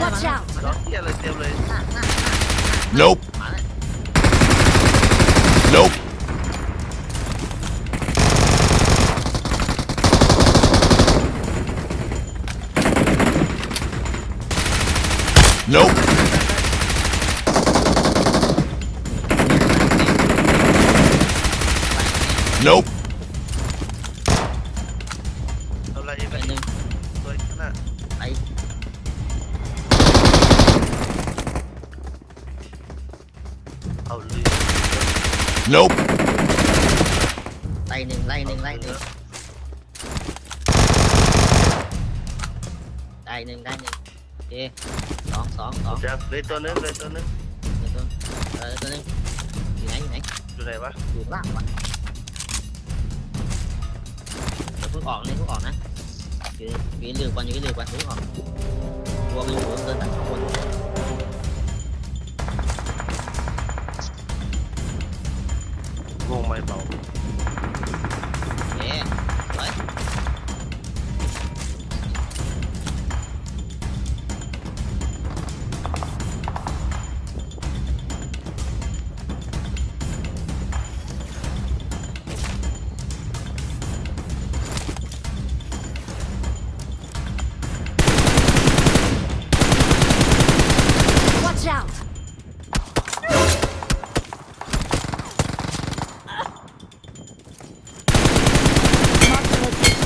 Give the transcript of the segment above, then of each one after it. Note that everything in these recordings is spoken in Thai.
Watch out. Nope. Nope. Nope. Nope. Nope. Lightning, lightning, lightning. Lightning, lightning. Yeah. Đón, đón, đón. Dạ, lên tôi lên, lên tôi lên. Lên tôi. Ờ, lên tôi lên. Gì nãy, gì nãy. Chỗ này quá. Chuột lắm quá. Phước ọn đi, phước ọn á. Chuyện, lừa qua, những cái lừa qua, phước ọn. Qua bên của tên đặt không. light bulb.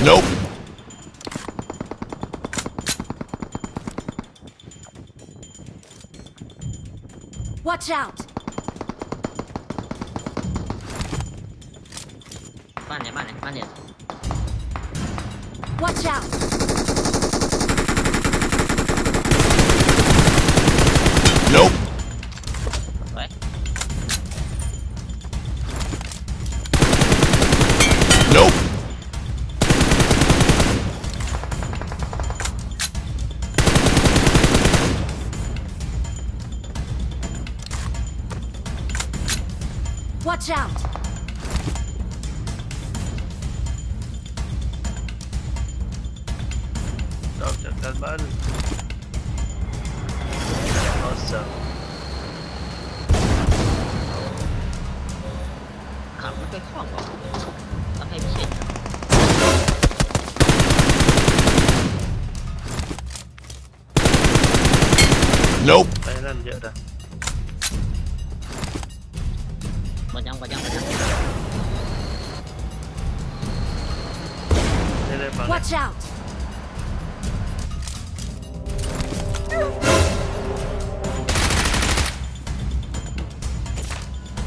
Nope. Watch out. 慢点，慢点，慢点。Watch out. العمل حسن à, một cái khoảng đó Tao hay bị chết. Nope. Đây làm dễ rồi Watch out!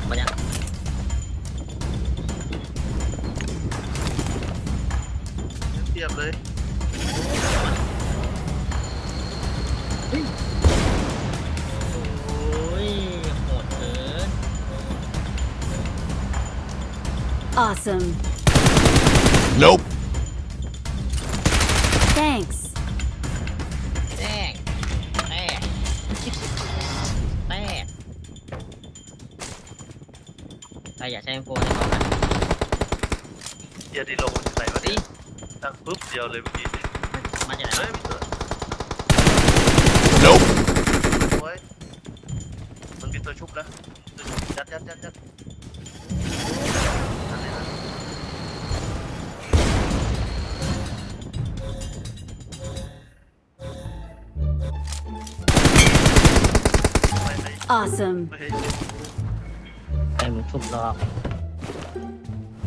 มาเนี่ยเทียบเลยโอ้ยโหดเกิน Awesome. Nope. Đây giả xem cô này còn này. Giờ đi lộn cái này đi. Đang búp giờ lên gì. Mà chạy lại. Nope. Ôi. Mình bị tôi chụp đã. Chặt chặt chặt chặt. Awesome. mi çok daha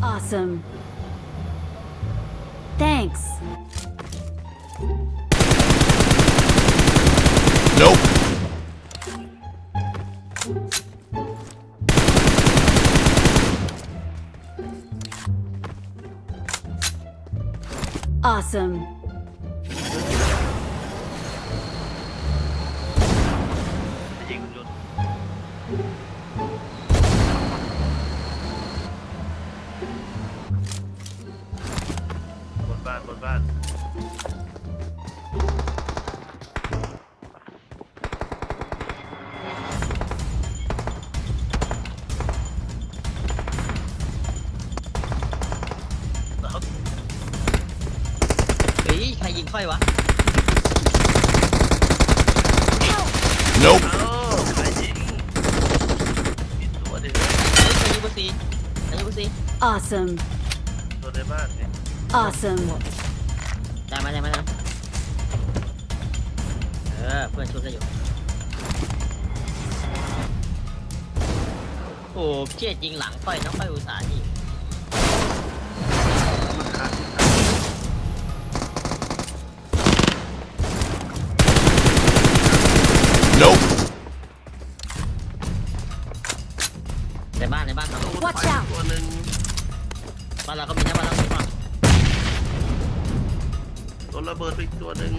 Awesome. Thanks. Nope. Awesome. บ้านบนบ้านแล้วเฮ้ยใครยิงค่อยวะ Nope. เอ้าใครยิงมีตัวเดียวเฮ้ยใครยิงเบอร์สี่ใครยิงเบอร์สี่ Awesome. ตัวในบ้านเนี่ย Awesome. ได้ไหมได้ไหมได้ไหมเออเพื่อนช่วยได้อยู่ โอ้เชี่ยยิงหลังค่อยน้องค่อยอุตส่าห์ยิงมันขาด Nope. อีกตัวหนึ่ง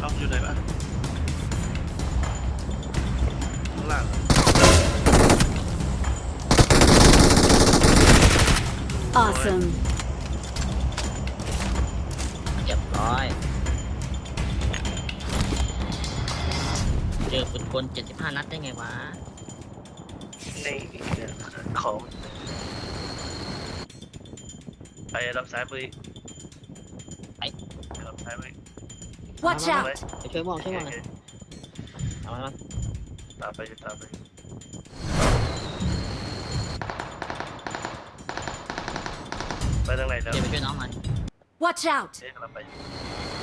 เอาอยู่ไหนบ้างข้างล่าง Awesome. เจอปืนกล75นัดได้ไงวะนี่เนี่ยของไปรับสายมือไป รับสายมือ Watch เอา out. ไว้ไปช่วยมองโอช่วยเคมองโอหน่อยเคเอาไว้มั้งตามไปตามไปไปทางไหนแล้วเดี๋ยวไปช่วยน้องมัน Watch out. เอ๊ะกำลังไปไป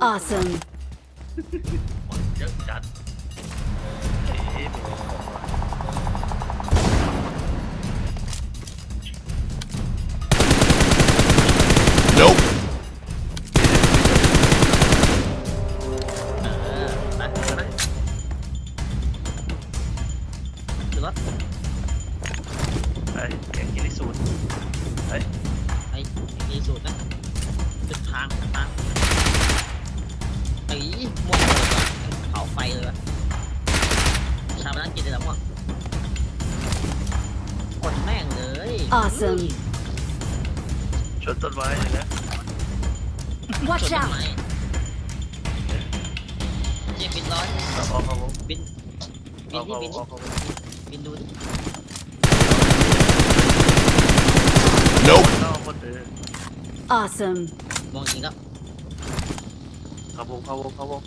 Awesome. Awesome ชนต้นไม้เลยนะ Watch ชนต้น out. ไม้เจ็บบินร้อยเอาเอาเอาบินบิเอานที่เอาบินเอาเอาบินดูดิ Nope. เอาคนเดิน Awesome. มองจริงแล้ว เข้าวงเข้าวงเข้าวง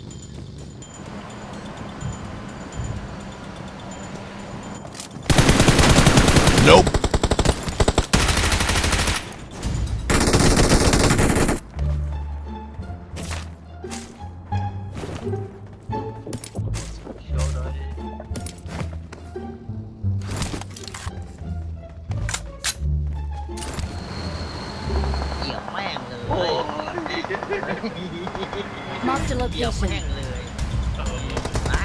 เขียวเลยเหยียบแม่งเลยโอ้ย Mark the เหยียบแม่ง location. เลยเออนะ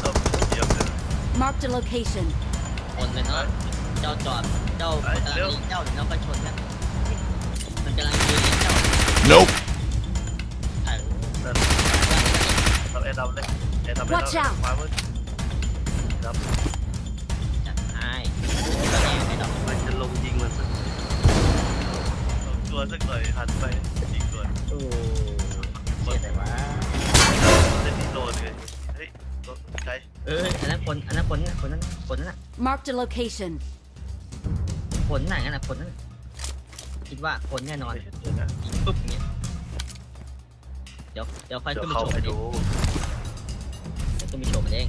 เอาเยี่ยมเลย Mark the location. คนเลยเนาะเจ้าจอดเจ้ากำลังยิงเจ้าเดี๋ยวก็ชนนะมันกำลังยิงเจ้า Nope. ดดับเลยเอ็ดดับเลย Watch out ขวามือดับจัดให้ก็แน่ไม่ดอกมันจะลงยิงมันสักตัวสักหน่อยหันไปยิงก่อนโอ้เสียแต่ว่าเล่นที่โดนเลยเฮ้ยรถไกลเอออันนั้นคนอันนั้นคนนั้นคนนั้นคนนั้น Mark the location. คนไหนกันนะคนนั้นคิดว่าคนแน่นอนเดี๋ยวนะยิงปุ๊บอย่างเงี้ยเดี๋ยวเดี๋ยวค่อยเดี๋ยขึ้วนไปเข้าโชว์ไปมันเองดูเดี๋ ยวขึ้นไปโชว์มันเอง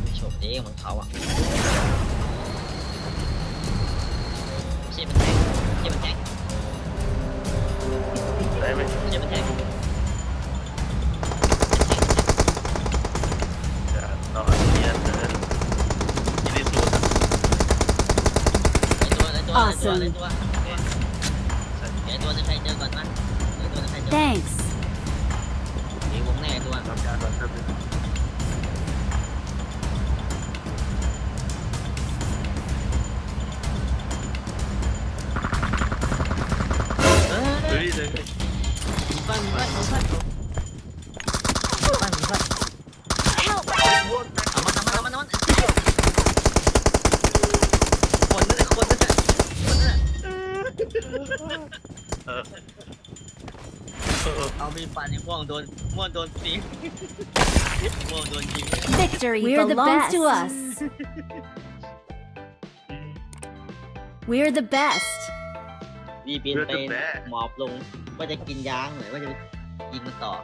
ไปโชว์มันเองของเขาอะไม่ใช่มันแทงไม่ใช่มันแทงได้ไหมไม่ใช่มันแทงจะนอนเรียนเดินที่ได้สูตรไอตัวไอตัวไอตัว Awesome ไอตัวไอตัวจะใครเจอก่อนมั้ยไอตัวจะใครเจอ Thanks. luôn. Xong ra còn thơm nữa Đi, đi, đi. Vâng, vâng, vâng, vâng. I'll be finding one, dude. บเออเฮ้ยเลยปั้นปั้นปั้นปั้นปั้น Help! เอามาเอามาเอามาเอามาคนนั่นแหละคนนั่นแหละคนนั่นแหละเออเออเอามีดฟันในม่วงโดนม่วงโดนตีม่วงโดนยิง Victory We're the belongs best. to us. We're the best. รีบบินไปหมอบลงว่าจะกินยางหรือว่าจะยิงมันต่อ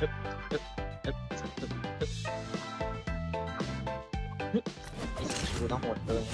ฮึบฮึบฮึบฮึบฮึบฮึบไอ้สกิลต้องโหดเกิน